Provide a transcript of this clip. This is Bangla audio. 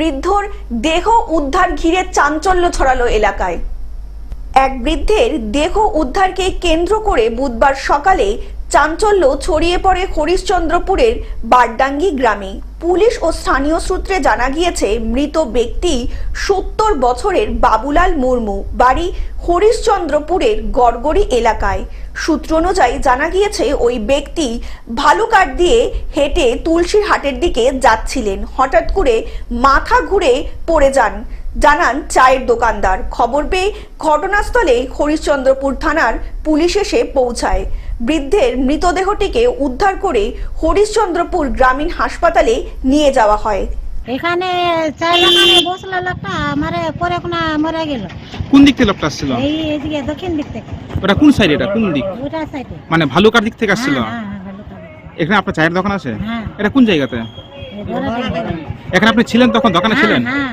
বৃদ্ধর দেহ উদ্ধার ঘিরে চাঞ্চল্য ছড়ালো এলাকায়। এক বৃদ্ধের দেহ উদ্ধারকে কেন্দ্র করে বুধবার সকালে চাঞ্চল্য ছড়িয়ে পড়ে হরিশ্চন্দ্রপুরের বারডাঙ্গি গ্রামে। পুলিশ ও স্থানীয় সূত্রে জানা গিয়েছে, মৃত ব্যক্তি সত্তর বছরের বাবুলাল মুর্মু, বাড়ি হরিশ্চন্দ্রপুরের গড়গড়ি এলাকায়। সূত্র অনুযায়ী জানা গিয়েছে, ওই ব্যক্তি ভালুকাট দিয়ে হেঁটে তুলসীর হাটের দিকে যাচ্ছিলেন। হঠাৎ করে মাথা ঘুরে পড়ে যান। জানান চায়ের দোকানদার। খবর পেয়ে ঘটনাস্থলে হরিশ্চন্দ্রপুর থানার পুলিশ এসে পৌঁছায়। বৃদ্ধের মৃতদেহটিকে উদ্ধার করে হরিশ্চন্দ্রপুর গ্রামীণ হাসপাতালে নিয়ে যাওয়া হয়। এখানে বসল লোকটা মারে পরে কোনা মরে গেল। কোন দিক থেকে লোকটা আসছিল? এই এদিকে দক্ষিণ দিক থেকে। ওটা কোন সাইড এটা? কোন দিক? ওটা সাইডে মানে ভালুকার দিক থেকে আসছিল? হ্যাঁ হ্যাঁ করে। এখানে আপনার চায়ের দোকান আছে? হ্যাঁ। এটা কোন জায়গাতে। এখানে আপনি ছিলেন তখন? দোকানে হ্যাঁ ছিলেন? হ্যাঁ।